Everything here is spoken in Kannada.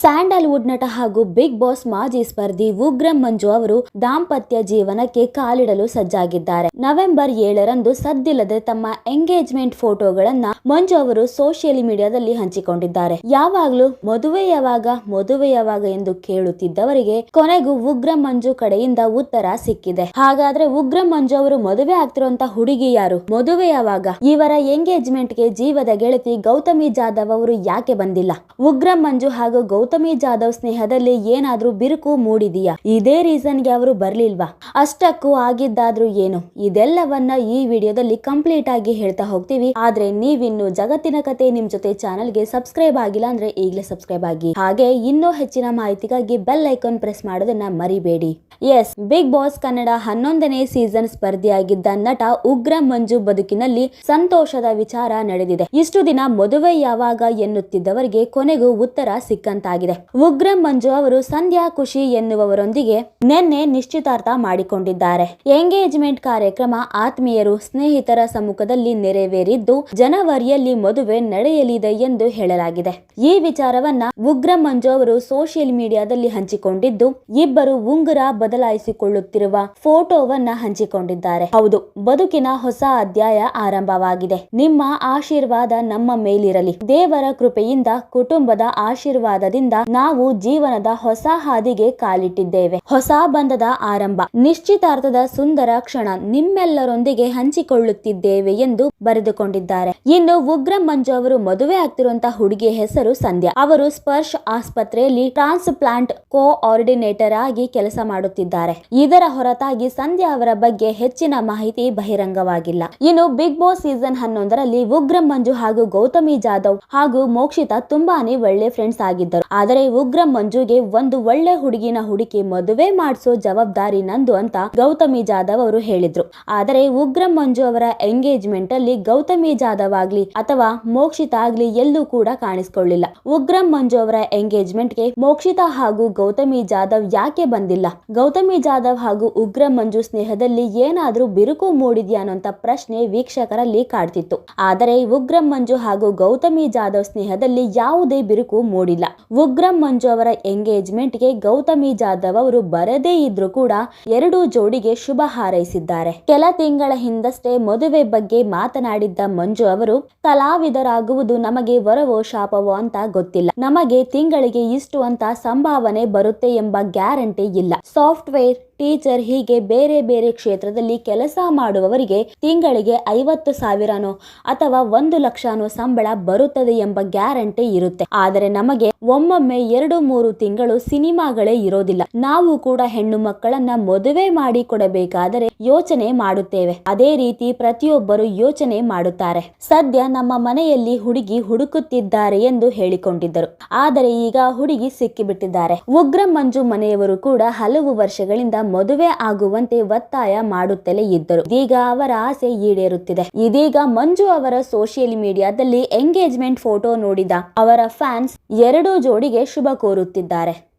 ಸ್ಯಾಂಡಲ್ವುಡ್ ನಟ ಹಾಗೂ ಬಿಗ್ ಬಾಸ್ ಮಾಜಿ ಸ್ಪರ್ಧಿ ಉಗ್ರಂ ಮಂಜು ಅವರು ದಾಂಪತ್ಯ ಜೀವನಕ್ಕೆ ಕಾಲಿಡಲು ಸಜ್ಜಾಗಿದ್ದಾರೆ. ನವೆಂಬರ್ ಏಳರಂದು ಸದ್ದಿಲ್ಲದೆ ತಮ್ಮ ಎಂಗೇಜ್ಮೆಂಟ್ ಫೋಟೋಗಳನ್ನ ಮಂಜು ಅವರು ಸೋಷಿಯಲ್ ಮೀಡಿಯಾದಲ್ಲಿ ಹಂಚಿಕೊಂಡಿದ್ದಾರೆ. ಯಾವಾಗಲೂ ಮದುವೆ ಯಾವಾಗ ಮದುವೆ ಯಾವಾಗ ಎಂದು ಕೇಳುತ್ತಿದ್ದವರಿಗೆ ಕೊನೆಗೂ ಉಗ್ರಂ ಮಂಜು ಕಡೆಯಿಂದ ಉತ್ತರ ಸಿಕ್ಕಿದೆ. ಹಾಗಾದ್ರೆ ಉಗ್ರಂ ಮಂಜು ಅವರು ಮದುವೆ ಆಗ್ತಿರುವಂತ ಹುಡುಗಿ ಯಾರು? ಮದುವೆ ಯಾವಾಗ? ಇವರ ಎಂಗೇಜ್ಮೆಂಟ್ಗೆ ಜೀವದ ಗೆಳತಿ ಗೌತಮಿ ಜಾಧವ್ ಅವರು ಯಾಕೆ ಬಂದಿಲ್ಲ? ಉಗ್ರಂ ಮಂಜು ಹಾಗೂ ಜಾಧವ್ ಸ್ನೇಹದಲ್ಲಿ ಏನಾದ್ರೂ ಬಿರುಕು ಮೂಡಿದೀಯಾ? ಇದೇ ರೀಸನ್ಗೆ ಅವರು ಬರ್ಲಿಲ್ವಾ? ಅಷ್ಟಕ್ಕೂ ಆಗಿದ್ದಾದ್ರೂ ಏನು? ಇದೆಲ್ಲವನ್ನ ಈ ವಿಡಿಯೋದಲ್ಲಿ ಕಂಪ್ಲೀಟ್ ಆಗಿ ಹೇಳ್ತಾ ಹೋಗ್ತೀವಿ. ಆದ್ರೆ ನೀವಿನ್ನು ಜಗತ್ತಿನ ಕತೆ ನಿಮ್ ಜೊತೆ ಚಾನಲ್ಗೆ ಸಬ್ಸ್ಕ್ರೈಬ್ ಆಗಿಲ್ಲ ಅಂದ್ರೆ ಈಗಲೇ ಸಬ್ಸ್ಕ್ರೈಬ್ ಆಗಿ. ಹಾಗೆ ಇನ್ನೂ ಹೆಚ್ಚಿನ ಮಾಹಿತಿಗಾಗಿ ಬೆಲ್ ಐಕಾನ್ ಪ್ರೆಸ್ ಮಾಡೋದನ್ನ ಮರಿಬೇಡಿ. ಎಸ್, ಬಿಗ್ ಬಾಸ್ ಕನ್ನಡ ಹನ್ನೊಂದನೇ ಸೀಸನ್ ಸ್ಪರ್ಧಿಯಾಗಿದ್ದ ನಟ ಉಗ್ರ ಮಂಜು ಬದುಕಿನಲ್ಲಿ ಸಂತೋಷದ ವಿಚಾರ ನಡೆದಿದೆ. ಇಷ್ಟು ದಿನ ಮದುವೆ ಯಾವಾಗ ಎನ್ನುತ್ತಿದ್ದವರಿಗೆ ಕೊನೆಗೂ ಉತ್ತರ ಸಿಕ್ಕಂತಾಗಿದೆ. ಉಗ್ರ ಮಂಜು ಅವರು ಸಂಧ್ಯಾ ಖುಷಿ ಎನ್ನುವವರೊಂದಿಗೆ ನಿನ್ನೆ ನಿಶ್ಚಿತಾರ್ಥ ಮಾಡಿಕೊಂಡಿದ್ದಾರೆ. ಎಂಗೇಜ್ಮೆಂಟ್ ಕಾರ್ಯಕ್ರಮ ಆತ್ಮೀಯರು, ಸ್ನೇಹಿತರ ಸಮ್ಮುಖದಲ್ಲಿ ನೆರವೇರಿದ್ದು ಜನವರಿಯಲ್ಲಿ ಮದುವೆ ನಡೆಯಲಿದೆ ಎಂದು ಹೇಳಲಾಗಿದೆ. ಈ ವಿಚಾರವನ್ನ ಉಗ್ರ ಮಂಜು ಅವರು ಸೋಷಿಯಲ್ ಮೀಡಿಯಾದಲ್ಲಿ ಹಂಚಿಕೊಂಡಿದ್ದು, ಇಬ್ಬರು ಉಂಗುರ ಬದಲಾಯಿಸಿಕೊಳ್ಳುತ್ತಿರುವ ಫೋಟೋವನ್ನ ಹಂಚಿಕೊಂಡಿದ್ದಾರೆ. ಹೌದು, ಬದುಕಿನ ಹೊಸ ಅಧ್ಯಾಯ ಆರಂಭವಾಗಿದೆ. ನಿಮ್ಮ ಆಶೀರ್ವಾದ ನಮ್ಮ ಮೇಲಿರಲಿ. ದೇವರ ಕೃಪೆಯಿಂದ ಕುಟುಂಬದ ಆಶೀರ್ವಾದದಿಂದ ನಾವು ಜೀವನದ ಹೊಸ ಹಾದಿಗೆ ಕಾಲಿಟ್ಟಿದ್ದೇವೆ. ಹೊಸ ಬಂಧದ ಆರಂಭ. ನಿಶ್ಚಿತಾರ್ಥದ ಸುಂದರ ಕ್ಷಣ ನಿಮ್ಮೆಲ್ಲರೊಂದಿಗೆ ಹಂಚಿಕೊಳ್ಳುತ್ತಿದ್ದೇವೆ ಎಂದು ಬರೆದುಕೊಂಡಿದ್ದಾರೆ. ಇನ್ನು ಉಗ್ರ ಮಂಜು ಅವರು ಮದುವೆ ಆಗ್ತಿರುವಂತಹ ಹುಡುಗಿ ಹೆಸರು ಸಂಧ್ಯಾ. ಅವರು ಸ್ಪರ್ಶ್ ಆಸ್ಪತ್ರೆಯಲ್ಲಿ ಟ್ರಾನ್ಸ್ಪ್ಲಾಂಟ್ ಕೋಆರ್ಡಿನೇಟರ್ ಆಗಿ ಕೆಲಸ ಮಾಡುತ್ತಿದ್ದಾರೆ. ಇದರ ಹೊರತಾಗಿ ಸಂಧ್ಯಾ ಅವರ ಬಗ್ಗೆ ಹೆಚ್ಚಿನ ಮಾಹಿತಿ ಬಹಿರಂಗವಾಗಿಲ್ಲ. ಇನ್ನು ಬಿಗ್ ಬಾಸ್ ಸೀಸನ್ ಹನ್ನೊಂದರಲ್ಲಿ ಉಗ್ರ ಮಂಜು ಹಾಗೂ ಗೌತಮಿ ಜಾಧವ್ ಹಾಗೂ ಮೋಕ್ಷಿತಾ ತುಂಬಾನೇ ಒಳ್ಳೆ ಫ್ರೆಂಡ್ಸ್ ಆಗಿದ್ದರು. ಆದರೆ ಉಗ್ರ ಮಂಜುಗೆ ಒಂದು ಒಳ್ಳೆ ಹುಡುಗಿನ ಹುಡುಕಿ ಮದುವೆ ಮಾಡಿಸೋ ಜವಾಬ್ದಾರಿ ನಂದು ಅಂತ ಗೌತಮಿ ಜಾಧವ್ ಅವರು ಹೇಳಿದ್ರು. ಆದರೆ ಉಗ್ರ ಮಂಜು ಅವರ ಎಂಗೇಜ್ಮೆಂಟ್ ಅಲ್ಲಿ ಗೌತಮಿ ಜಾಧವ್ ಆಗ್ಲಿ ಅಥವಾ ಮೋಕ್ಷಿತ ಆಗ್ಲಿ ಎಲ್ಲೂ ಕೂಡ ಕಾಣಿಸ್ಕೊಳ್ಳಿಲ್ಲ. ಉಗ್ರಂ ಮಂಜು ಅವರ ಎಂಗೇಜ್ಮೆಂಟ್ಗೆ ಮೋಕ್ಷಿತಾ ಹಾಗೂ ಗೌತಮಿ ಜಾಧವ್ ಯಾಕೆ ಬಂದಿಲ್ಲ? ಗೌತಮಿ ಜಾಧವ್ ಹಾಗೂ ಉಗ್ರ ಮಂಜು ಸ್ನೇಹದಲ್ಲಿ ಏನಾದ್ರೂ ಬಿರುಕು ಮೂಡಿದ್ಯಾ ಅನ್ನೋಂತ ಪ್ರಶ್ನೆ ವೀಕ್ಷಕರಲ್ಲಿ ಕಾಡ್ತಿತ್ತು. ಆದರೆ ಉಗ್ರಂ ಮಂಜು ಹಾಗೂ ಗೌತಮಿ ಜಾಧವ್ ಸ್ನೇಹದಲ್ಲಿ ಯಾವುದೇ ಬಿರುಕು ಮೂಡಿಲ್ಲ. ಉಗ್ರಂ ಮಂಜು ಅವರ ಎಂಗೇಜ್ಮೆಂಟ್ಗೆ ಗೌತಮಿ ಜಾಧವ್ ಅವರು ಬರದೇ ಇದ್ರೂ ಕೂಡ ಎರಡೂ ಜೋಡಿಗೆ ಶುಭ ಹಾರೈಸಿದ್ದಾರೆ. ಕೆಲ ತಿಂಗಳ ಹಿಂದಷ್ಟೇ ಮದುವೆ ಬಗ್ಗೆ ಮಾತನಾಡಿದ್ದ ಮಂಜು ಅವರು, ಕಲಾವಿದರಾಗುವುದು ನಮಗೆ ವರವೋ ಶಾಪವೋ ಅಂತ ಗೊತ್ತಿಲ್ಲ. ನಮಗೆ ತಿಂಗಳಿಗೆ ಇಷ್ಟು ಅಂತ ಸಂಭಾವನೆ ಬರುತ್ತೆ ಎಂಬ ಗ್ಯಾರಂಟಿ ಇಲ್ಲ. ಸಾಫ್ಟ್ವೇರ್ ಟೀಚರ್ ಹೀಗೆ ಬೇರೆ ಬೇರೆ ಕ್ಷೇತ್ರದಲ್ಲಿ ಕೆಲಸ ಮಾಡುವವರಿಗೆ ತಿಂಗಳಿಗೆ ಐವತ್ತು ಸಾವಿರನೋ ಅಥವಾ ಒಂದು ಲಕ್ಷನೋ ಸಂಬಳ ಬರುತ್ತದೆ ಎಂಬ ಗ್ಯಾರಂಟಿ ಇರುತ್ತೆ. ಆದರೆ ನಮಗೆ ಒಮ್ಮೊಮ್ಮೆ ಎರಡು ಮೂರು ತಿಂಗಳು ಸಿನಿಮಾಗಳೇ ಇರೋದಿಲ್ಲ. ನಾವು ಕೂಡ ಹೆಣ್ಣು ಮಕ್ಕಳನ್ನ ಮದುವೆ ಮಾಡಿಕೊಡಬೇಕಾದರೆ ಯೋಚನೆ ಮಾಡುತ್ತೇವೆ. ಅದೇ ರೀತಿ ಪ್ರತಿಯೊಬ್ಬರು ಯೋಚನೆ ಮಾಡುತ್ತಾರೆ. ಸದ್ಯ ನಮ್ಮ ಮನೆಯಲ್ಲಿ ಹುಡುಗಿ ಹುಡುಕುತ್ತಿದ್ದಾರೆ ಎಂದು ಹೇಳಿಕೊಂಡಿದ್ದರು. ಆದರೆ ಈಗ ಹುಡುಗಿ ಸಿಕ್ಕಿಬಿಟ್ಟಿದ್ದಾರೆ. ಉಗ್ರ ಮಂಜು ಮನೆಯವರು ಕೂಡ ಹಲವು ವರ್ಷಗಳಿಂದ ಮದುವೆ ಆಗುವಂತೆ ಒತ್ತಾಯ ಮಾಡುತ್ತಲೇ ಇದ್ದರು. ಇದೀಗ ಅವರ ಆಸೆ ಈಡೇರುತ್ತಿದೆ. ಇದೀಗ ಮಂಜು ಅವರ ಸೋಷಿಯಲ್ ಮೀಡಿಯಾದಲ್ಲಿ ಎಂಗೇಜ್ಮೆಂಟ್ ಫೋಟೋ ನೋಡಿದ ಅವರ ಫ್ಯಾನ್ಸ್ ಎರಡೂ ಜೋಡಿಗೆ ಶುಭ ಕೋರುತ್ತಿದ್ದಾರೆ.